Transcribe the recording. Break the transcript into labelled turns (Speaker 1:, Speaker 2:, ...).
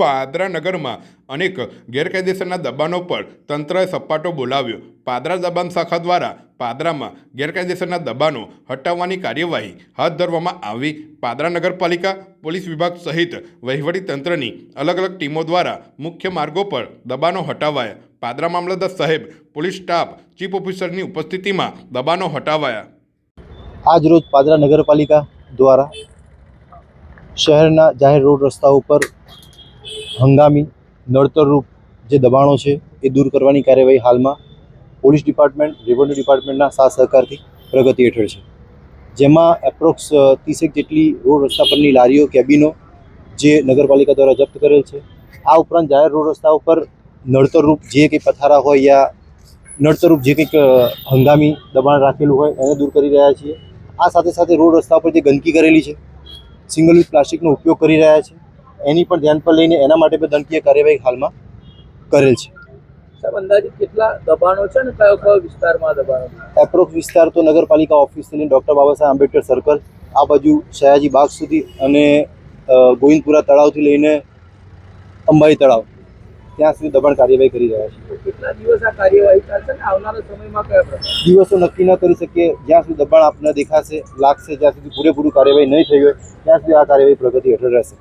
Speaker 1: પાદરા નગરમાં અનેક ગેરકાયદેસરના દબાણો પર તંત્રએ સપાટો બોલાવ્યો. પાદરા દબાણ શાખા દ્વારા પાદરામાં ગેરકાયદેસરના દબાણો હટાવવાની કાર્યવાહી હાથ ધરવામાં આવી. પાદરા નગરપાલિકા, પોલીસ વિભાગ સહિત વહીવટી તંત્રની અલગ અલગ ટીમો દ્વારા મુખ્ય માર્ગો પર દબાણો હટાવાયા. પાદરા મામલતદાર સાહેબ, પોલીસ સ્ટાફ, ચીફ ઓફિસરની ઉપસ્થિતિમાં દબાણો હટાવાયા.
Speaker 2: આજ રોજ પાદરા નગરપાલિકા દ્વારા શહેરના જાહેર રોડ રસ્તા ઉપર હંગામી નડતરરૂપ જે દબાણો છે એ દૂર કરવાની કાર્યવાહી હાલમાં પોલીસ ડિપાર્ટમેન્ટ, રેવન્યુ ડિપાર્ટમેન્ટના સાથ સહકારથી પ્રગતિ હેઠળ છે. જેમાં એપ્રોક્સ ત્રીસેક જેટલી રોડ રસ્તા પરની લારીઓ, કેબિનો જે નગરપાલિકા દ્વારા જપ્ત કરેલ છે, આ ઉપરાંત જાહેર રોડ રસ્તા ઉપર નડતરરૂપ જે કંઈ પથારા હોય યા નડતરરૂપ જે કંઈક હંગામી દબાણ રાખેલું હોય એને દૂર કરી રહ્યા છીએ. આ સાથે સાથે રોડ રસ્તા પર જે ગંદકી કરેલી છે સિંગલ યુઝ પ્લાસ્ટિકનો ઉપયોગ કરી રહ્યા છે. એની પણ ધ્યાન પર લઈને એના માટે પણ દંડકીય કાર્યવાહી હાલમાં કરેલ છે.
Speaker 3: સાહેબ અંદાજે કેટલા દબાણો છે ને કયો કયો વિસ્તારમાં દબાણો?
Speaker 2: એપ્રોક્સ વિસ્તાર તો નગરપાલિકા ઓફિસથી ડૉક્ટર બાબા સાહેબ આંબેડકર સર્કલ આ બાજુ સયાજી બાગ સુધી અને ગોવિંદપુરા તળાવથી લઈને અંબાઈ તળાવ ત્યાં સુધી દબાણ કાર્યવાહી કરી રહ્યા છે.
Speaker 3: કેટલા દિવસ આ કાર્યવાહી ચાલશે ને આવનારા સમયમાં કયા પ્રકાર?
Speaker 2: દિવસો નક્કી ન કરી શકીએ. જ્યાં સુધી દબાણ આપને દેખાશે લાગશે જ્યાં સુધી પૂરેપૂરું કાર્યવાહી નહીં થઈ હોય ત્યાં સુધી આ કાર્યવાહી પ્રગતિ હેઠળ રહેશે.